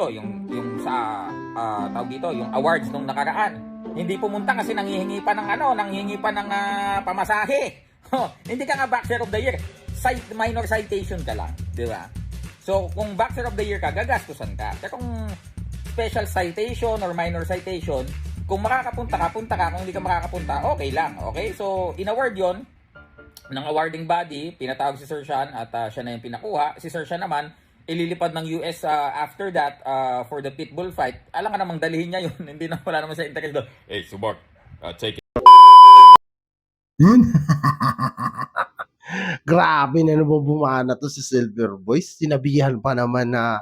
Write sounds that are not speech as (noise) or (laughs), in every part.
ito, yung, yung sa, ah, tawag dito, yung awards nung nakaraan. Hindi pumunta kasi nanghihingi pa ng ano, nanghihingi pa ng ah, pamasahe. (laughs) Oh, hindi ka nga Boxer of the Year. Cite, minor citation ka lang, di ba? So, kung Boxer of the Year ka, gagastusan ka. Pero kung special citation or minor citation, kung makakapunta ka, punta ka. Kung hindi ka makakapunta, okay lang. Okay? So, in-award yon ng awarding body, pinatawag si Sir Sean at ah, siya na yung pinakuha. Si Sir Sean naman, ililipad ng US ah, after that ah, for the pitbull fight. Alam ka namang dalihin niya yun. (laughs) hindi na wala naman sa interest doon. Hey, Subok, uh, take it. Yun. (laughs) Grabe na naman bumana to si Silver Boys. Sinabihan pa naman na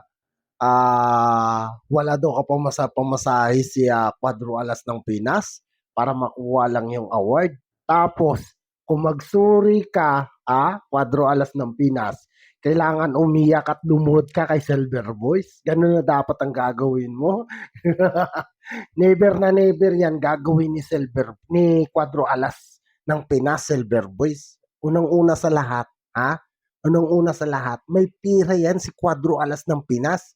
ah wala daw ka pamasa pamasahe si ah, Quadro Alas ng Pinas para makuha lang yung award. Tapos, kung magsuri ka, ah, Quadro Alas ng Pinas, kailangan umiyak at lumuhod ka kay Silver Boys. Ganun na dapat ang gagawin mo. (laughs) never na never yan gagawin ni Silver, ni Quadro Alas ng Pinas Silver Boys. Unang-una sa lahat, ha? Unang-una sa lahat, may pira yan si Quadro Alas ng Pinas.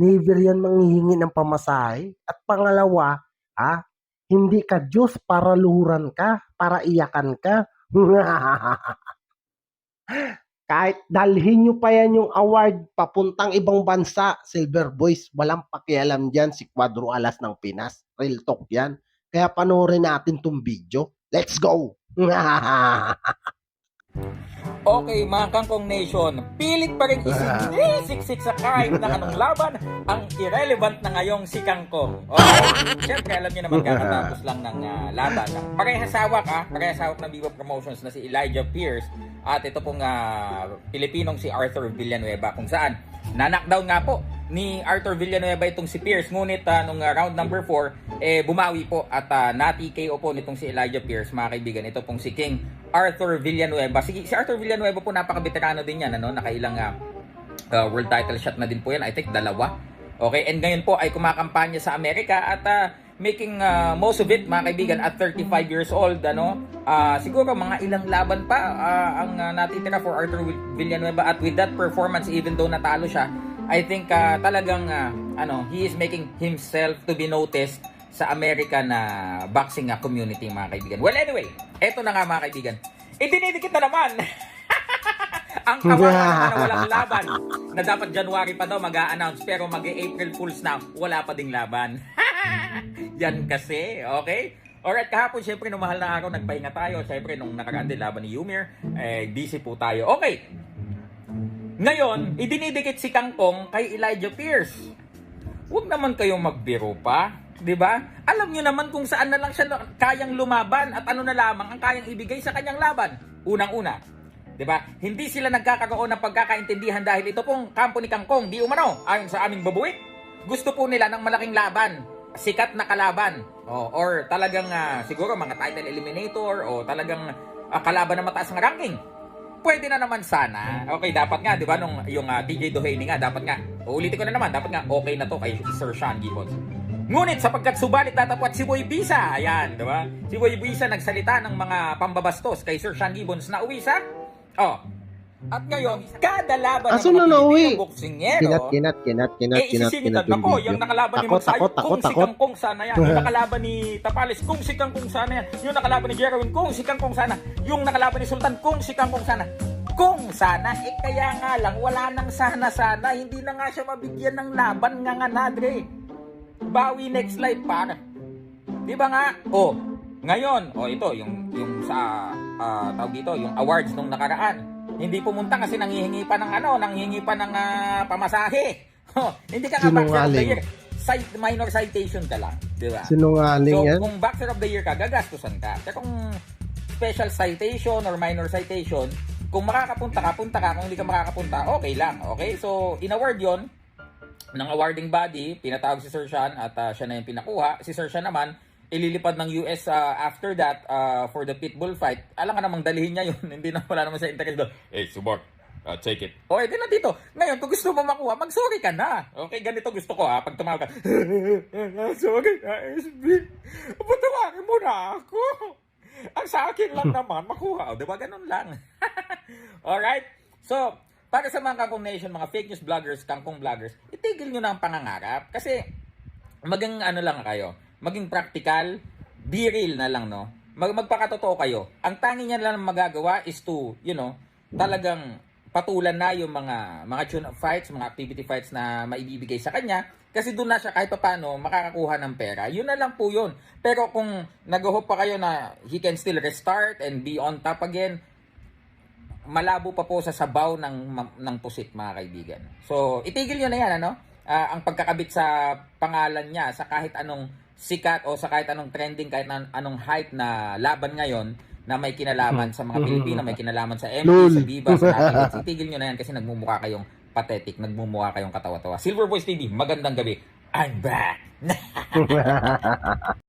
Never yan manghihingi ng pamasahe. At pangalawa, ha? Hindi ka Diyos para luhuran ka, para iyakan ka. (laughs) Kahit dalhin nyo pa yan yung award papuntang ibang bansa, Silver Boys, walang pakialam dyan si Quadro Alas ng Pinas. Real talk yan. Kaya panoorin natin tong video. Let's go! (laughs) Okay, mga Kangkong Nation, pilit pa rin isisiksik (laughs) sa kahit na anong laban ang irrelevant na ngayong si Kangkong. Okay, syempre alam niyo naman (laughs) kakatapos lang ng ah, laban. Parehas hawak ah, parehas hawak ng Viva Promotions na si Elijah Pierce at ito pong ah, Pilipinong si Arthur Villanueva kung saan na-knockdown nga po ni Arthur Villanueva itong si Pierce. Ngunit ah, nung ah, round number 4 eh bumawi po at uh, na-TKO po nitong si Elijah Pierce mga kaibigan. Ito pong si King Arthur Villanueva. Si, si Arthur Villanueva po napaka-veterano din yan ano? Nakailang ah, uh, world title shot na din po yan. I think dalawa. Okay and ngayon po ay kumakampanya sa Amerika at ah, making ah, most of it mga kaibigan at 35 years old ano Ah, siguro mga ilang laban pa ah, ang ah, natitira for Arthur Villanueva at with that performance even though natalo siya I think ah, talagang ah, ano he is making himself to be noticed sa American na boxing ah, community mga kaibigan. Well anyway, eto na nga mga kaibigan. Idinidikit na naman (laughs) ang kawalan na walang laban na dapat January pa daw mag announce pero mag April Fools na wala pa ding laban. (laughs) (laughs) Yan kasi, okay? Alright, kahapon syempre nung mahal na araw nagpahinga tayo. Syempre nung nakaraan din laban ni Yumir, eh, busy po tayo. Okay, ngayon, idinidikit si Kangkong kay Elijah Pierce. Huwag naman kayong magbiro pa. 'di ba? Alam niyo naman kung saan na lang siya kayang lumaban at ano na lamang ang kayang ibigay sa kanyang laban. Unang-una, 'di ba? Hindi sila nagkakaroon ng pagkakaintindihan dahil ito pong kampo ni Kangkong, di umano, ayon sa aming babuit. Gusto po nila ng malaking laban, sikat na kalaban. O, or talagang ah, siguro mga title eliminator o talagang ah, kalaban na mataas ng ranking pwede na naman sana. Okay, dapat nga, di ba, nung yung uh, TJ Doheny nga, dapat nga, uulitin ko na naman, dapat nga, okay na to kay Sir Sean Gibbons. Ngunit sapagkat subalit tatapwat si Boy Bisa, ayan, di ba? Si Boy Bisa nagsalita ng mga pambabastos kay Sir Sean Gibbons na uwi sa, oh, at ngayon, kada laban Aso ng mga na nauwi? Boksingero, kinat, kinat, kinat, kinat, eh, kinat, isisingit kinat na yung ko, video. yung nakalaban ni Takot, Magsayo, takot, kung takot, si takot. Kangkong sana yan. Yung (laughs) nakalaban ni Tapales, kung si Kangkong sana yan. Yung nakalaban ni Jerwin, kung si Kangkong sana. Yung nakalaban ni Sultan, kung si Kangkong sana. Kung sana, eh kaya nga lang, wala nang sana-sana. Hindi na nga siya mabigyan ng laban nga nga nadre. Bawi next life para. Di ba nga? Oh, ngayon, oh ito, yung, yung sa, ah, tawag dito, yung awards nung nakaraan. Hindi pumunta kasi nanghihingi pa ng ano, nanghihingi pa ng ah, pamasahe. (laughs) Oh, hindi ka nga Boxer of the. Year. Cite, minor citation ka lang, di ba? Sinungaling So, yan. kung Boxer of the Year ka, gagastusan ka. Pero kung special citation or minor citation, kung makakapunta ka, punta ka. Kung hindi ka makakapunta, okay lang. Okay? So, in-award yon ng awarding body, pinatawag si Sir Sean at ah, siya na yung pinakuha. Si Sir Sean naman, ililipad ng US ah, after that ah, for the pitbull fight. Alam ka namang dalihin niya yun. (laughs) hindi na wala naman sa interest doon. Hey, Subok, uh, take it. O, edi na dito. Ngayon, kung gusto mo makuha, mag-sorry ka na. Okay, ganito gusto ko ha. Pag tumawag ka, (laughs) sorry na, SB. Patawarin mo na ako. Ang sa akin lang (laughs) naman, makuha. O, di ba? Ganun lang. Alright? So, para sa mga Kangkong Nation, mga fake news vloggers, Kangkong vloggers, itigil nyo na ang pangangarap. Kasi, maging ano lang kayo, maging practical, be real na lang, no? Mag magpakatotoo kayo. Ang tangi niya lang magagawa is to, you know, talagang patulan na yung mga mga tune fights, mga activity fights na maibibigay sa kanya kasi doon na siya kahit paano makakakuha ng pera. Yun na lang po yun. Pero kung nag-hope pa kayo na he can still restart and be on top again, malabo pa po sa sabaw ng ng pusit mga kaibigan. So, itigil nyo na yan, ano? Ah, ang pagkakabit sa pangalan niya sa kahit anong sikat o sa kahit anong trending, kahit an- anong hype na laban ngayon na may kinalaman sa mga Pilipino, may kinalaman sa MP, Lol. sa Viva, sa Nakikids. (laughs) Itigil nyo na yan kasi nagmumukha kayong pathetic, nagmumukha kayong katawa-tawa. Silver Voice TV, magandang gabi. I'm back! (laughs)